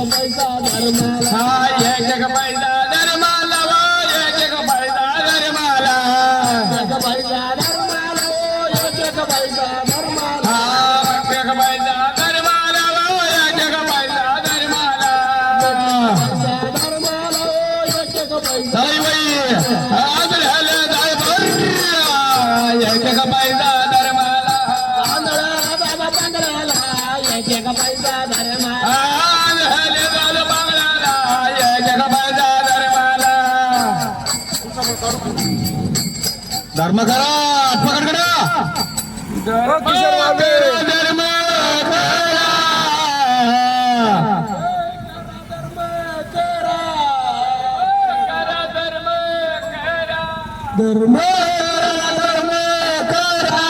జగమైదా ధర్మాల హాయే జగమైదా ధర్మాల ఓ జగమైదా ధర్మాల జగమైదా ధర్మాల ఓ జగమైదా ధర్మాల జగమైదా ధర్మాల ఓ జగమైదా ధర్మాల ధర్మాల ఓ జగమైదా దైవై other హల దైవర్ హాయే జగమైదా ధర్మాల ఆంధ్ర బాబా పండరాల జగమైదా ధర్మాల धर्म करा पकड करा धर्म धर्म धर्म करा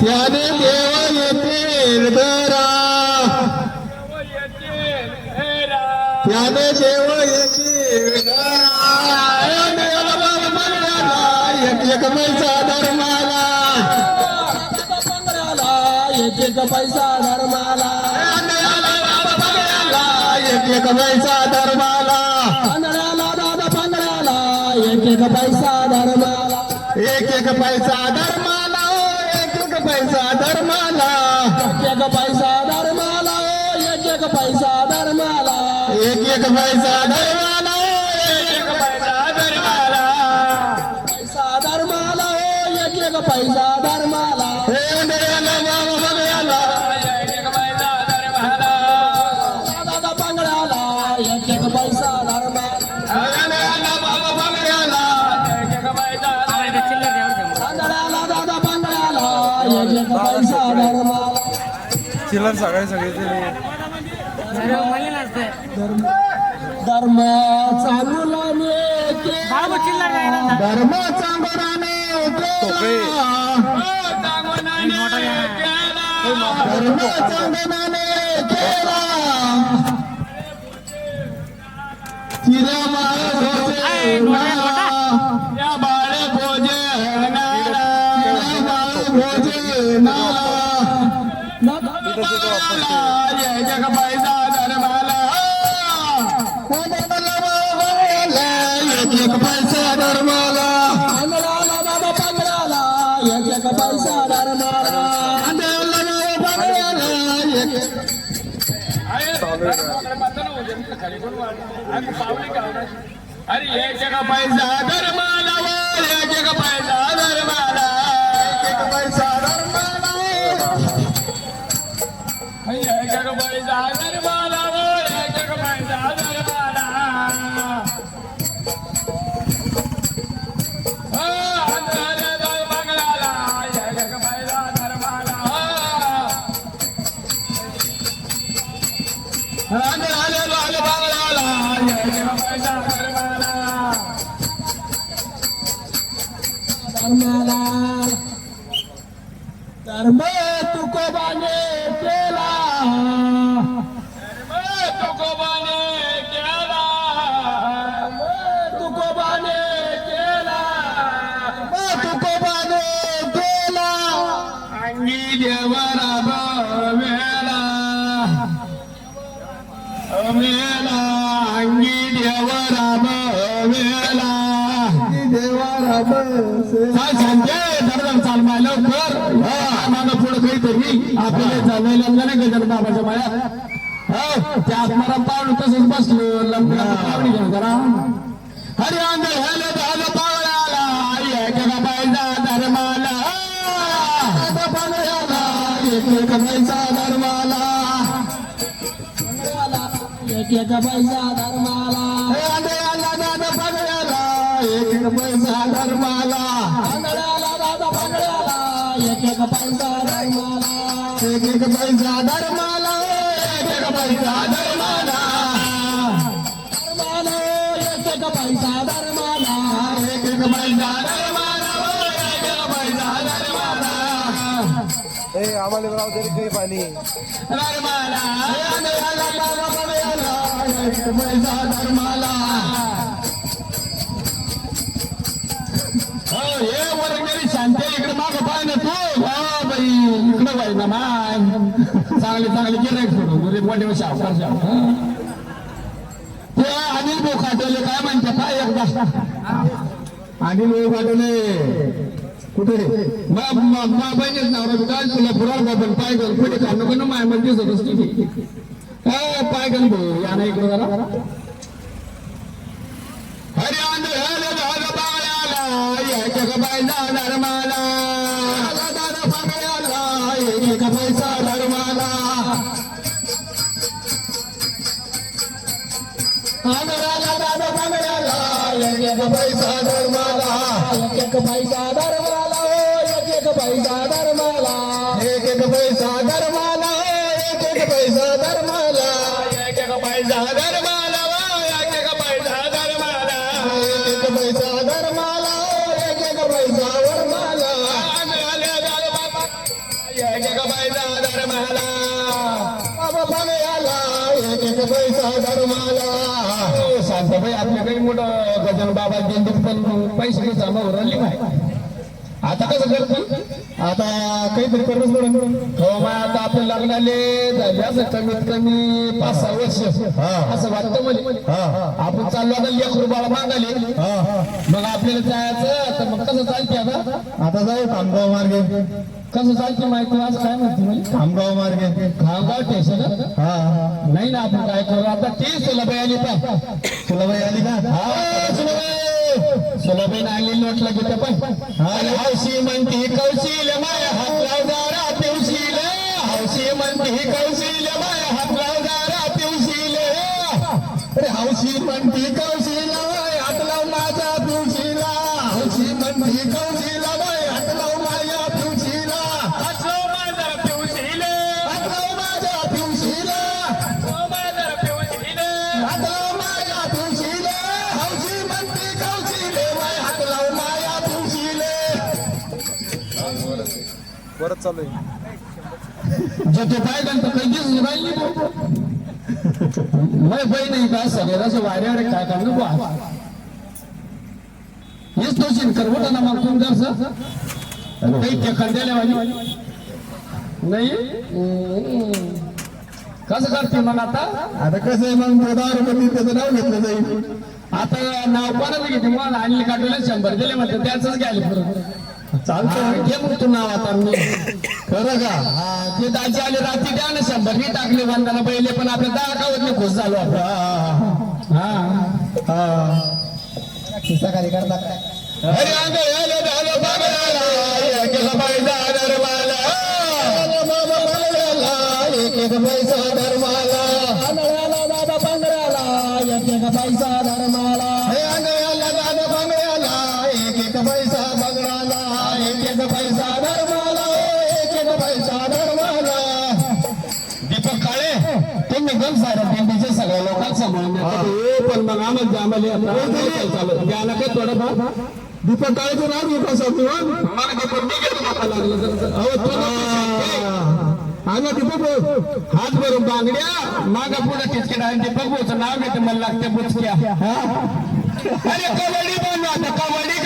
त्याने देव येतील पैसा धर्माला. एक एक पैसा धर्माला एक एक पैसा धर्माला. पांढऱ्याला दादा पांढऱ्याला एक एक पैसा धर्माला. एक एक पैसा धर्माला एक एक पैसा धर्माला. एक एक पैसा धर्माला एक एक पैसा धर्माला. एक एक पैसा धर्माला. चिल्लर सगळे सगळे ते धर्म चांगला धर्म चांगराने अरे हे जग पैसा धर्माला एक जग पैसा धर्माला पैसा धर्माला पैसा धर्माला धर्माला धर्म तुकोबाने केला. तुकोबाने केला. तुकोबाने केला. अंगी देवरा वेळा मेला. अंगी देवरा वेळा देवरा काय सांगते दरदर चाल माय लवकर. आम्हाला पुढे काहीतरी आपल्याला चालवायला नाही गजर बाबाच्या माया? हो त्या आत्माराम पाहुणे तसंच बसलो. लंबा पाहुणे घेऊन करा हरी आंधळ हेले झालं पावळाला एक एक पैसा धर्माला. एक पैसा धर्माला. एक पैसा धर्माला. एक पैसा धर्माला. एक एक पैसा धर्माला एक एक पैसा धर्माला. एक एक पैसा धर्माला धर्माला एक एक पैसा धर्माला एक एक पैसा ए आम्हाला राव तरी काही पाणी धर्माला. हे वर्गणी शांती इकडे माग पाय ना तू हो बाई इकडे बाई ना माय चांगले चांगले गिरायक सोडून म्हणजे मोठे शावकार शाव ते अनिल भाऊ खाटवले काय म्हणते काय एकदा अनिल भाऊ खाटवले कुठे मग मग बहिणीच नाव काय तुला पुरा बाबा पाय कुठे का नको ना माय म्हणजे होतस किती पाय भाऊ या ना इकडे जरा. जगबाईला धर्माला जगबाईचा धर्माला जगबाईचा धर्माला जगबाईचा धर्माला. हो, शांताबाई आपल्या मोठं गजान बाबा दिंडीत पण पैसे जमा उरली नाही आता कसं करतो आता काहीतरी करणंच पडेल हो मग आता आपल्या लग्नाले झाले असं कमीत कमी पाच सहा वर्ष. असं वाटतं मला. आपण चाललो आता लेख रुपयाला मागाले मग आपल्याला जायचं तर मग कसं चालते आता? आता जाऊ खामगाव मार्गे. कसं चालते माहिती आज काय माहिती मला खामगाव मार्गे. खामगाव स्टेशन हा. नाही ना आपण काय करू? आता ती सुलभाई आली पाय सुलभाई आली का सुलभाई आली लोटला घेते पाय पण. हौशी म्हणती कौशील माया हातला जारा पिवशील. हौशी म्हणती कौशील माया हातला जारा पिवशील. अरे हौशी म्हणती कौशील माया हातला माझा माझ्या पिवशीला. हौशी म्हणती कौशील चालू आहे. जतो पाय घालतो कधीच राहिली नाही बाई नाही का सगळे असं वाऱ्यावर काय काम नको हेच तो शिनकर होता ना मग तुम जर काही टेकल द्यायला वाली. नाही. कसं करते मग आता? आता कसं आहे मग? तो दहा रुपये त्याचं नाव घेतलं जाईल. आता नाव कोणाचं घेते मग आणली काटवले शंभर दिले म्हणते त्याच घ्यायला परत चालतं घे मग तू नाव आता मी. खरं का? हा, ते दाजी आले रात्री द्या ना शंभर. मी टाकले वंदाला पहिले पण आपल्या दहा गावातले खुश झालो आपण. हा. सकाळी एक पैसा धर्माला पैसा धर्माला एकच सारं म्हणजे सगळ्या पण मग आम्हाला हात भरून बांगड्या माग पुढे किचकिट आणि दीपक भाऊचं नाव घेते मला लागते बुचक्या. अरे कबड्डी बनवा आता कबड्डी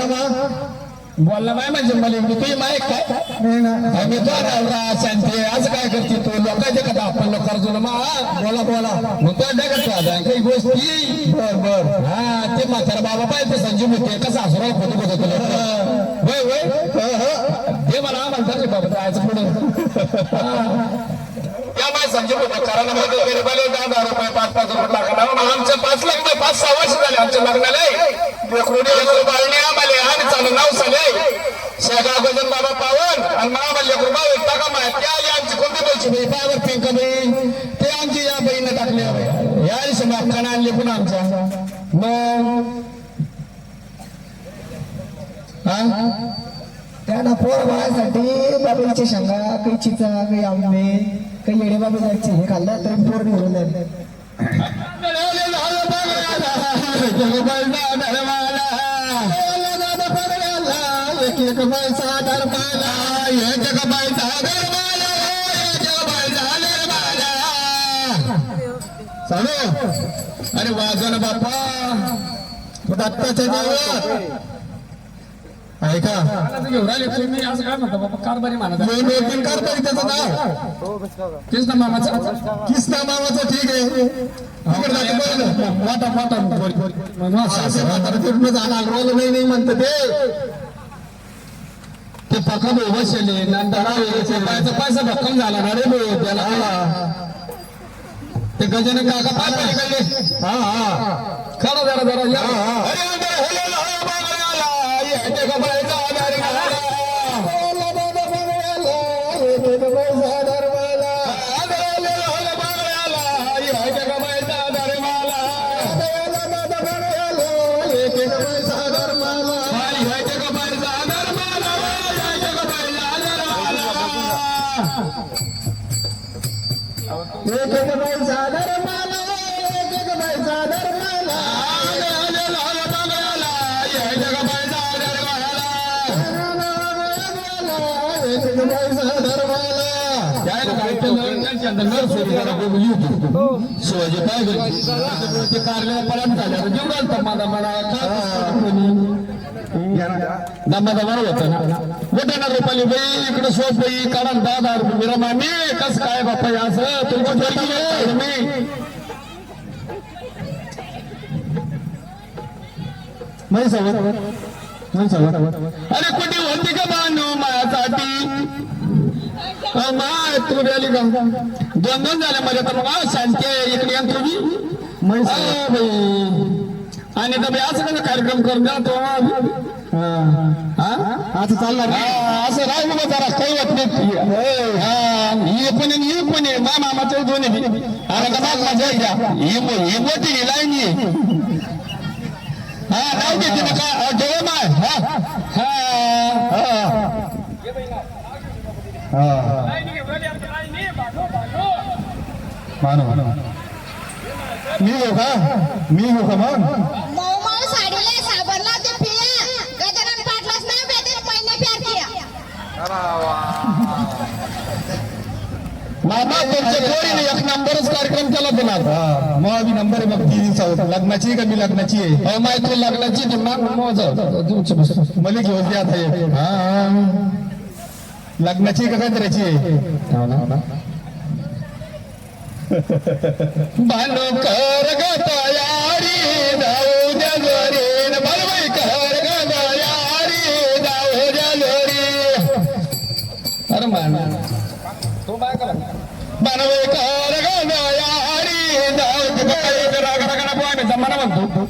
बोल बोलला माय म्हणजे मला एवढी तुझी माय काय? नाही ना तो नवरा शांती असं काय करते तू? लोकांच्या कथा आपण कर्ज मा. बोला बोला. मग तो डगत काही गोष्टी? बर बर. हा ते म्हातारा बाबा पाहिजे संजीव होते कसा असं होतो होतो तुला वय वय. ते मला आम्हाला बाबा जायचं पुढे त्यामुळे संजीव कारण दहा दहा रुपये पाच पाच रुपये आमचे पाच लाख पाच सहा वर्ष झाले आमच्या लग्नाला लेकरुडी लेकरू बाळणी आम्हाला आणि चालू नाव झाले शेगाव गजन बाबा पावन आणि मला म्हणले कृपा व्यक्ता का माहिती आली आमची कोणती पैसे बाई पायावर पिंक बाई ते आमची या बहीण टाकले या समाप्ताने आणले पुन्हा आमच्या मग हा त्यांना पोर बाळासाठी बाबाईच्या शेंगा काही चिचा काही आंबे काही येडे जायचे हे खाल्लं तर पोर निघून जाईल एक पैसा धर्माला एक पैसा धर्माला चालू. अरे वाजन बाप्पा. दत्ताच्या देवळात ऐका घेऊन राहिले तुम्ही असं काय म्हणता बाबा कारभारी आहे. त्याचं नाव का का? ना मामाचं किस्ता मामाचं ठीक आहे जाणार रोल नाही नाही म्हणतं ते ते नंतर पैसा पैसा भक्कम झाला ना रे भाऊ त्याला ते गजानन काका हा हा खरं जरा जरा या. शिवाजी काय केलं? ते कारल्याला पळत झाल्यावर जेवढं आलतं मला मला काय पुस्तकं कोणी? दमादा बरोबर होतं ना मोठ्या रुपाली बाई इकडे सोप बाई काढा न दहा दहा रुपये मेरा मामी कस काय बाप्पा हे असं तुमची पोरगी आहे मी नाही सवत नाही सवत अरे कुठे होती का बांधू माझ्यासाठी माय तू आली का दोन दोन झाल्या माझ्या तर मग शांती आहे इकडे या तुम्ही बाई. आणि तुम्ही असं कसं कार्यक्रम करून द्या तो असं चालणार असं राहू बघा जरा काही होत नाही हा, ही पण आहे, हे पण आहे मा मामाचे दोन्ही बी. अरे का बाग माझ्या घ्या ही मो- हे मोठी ही लाईन ये हा राहू घेते ना का जेव्हा माय हा हा मानो मी हो का मी हो का मग साडीला ते पिया गजानन प्यार. मामा पोरीने एक नंबरच कार्यक्रम केला हा मग अभी नंबर बघ तीन लग्नाची आहे का मी लग्नाची आहे अहो माहिती लग्नाची ती माग मोज मला घेऊन द्या आता हे. लग्नाची का काय करायची आहे कर ग तयारी जाऊ द्या जोरी कर ग तयारी जाऊ द्या जोरी अरे मान कर ग तयारी जाऊ दे जमाना म्हणतो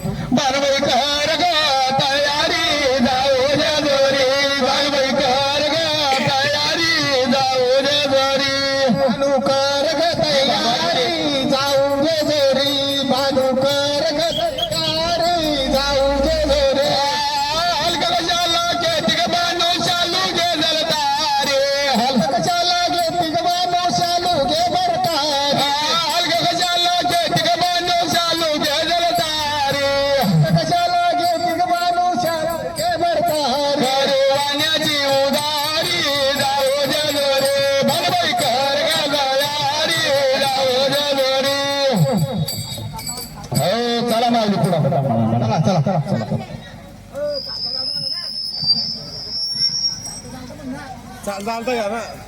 चाल चालतं का ना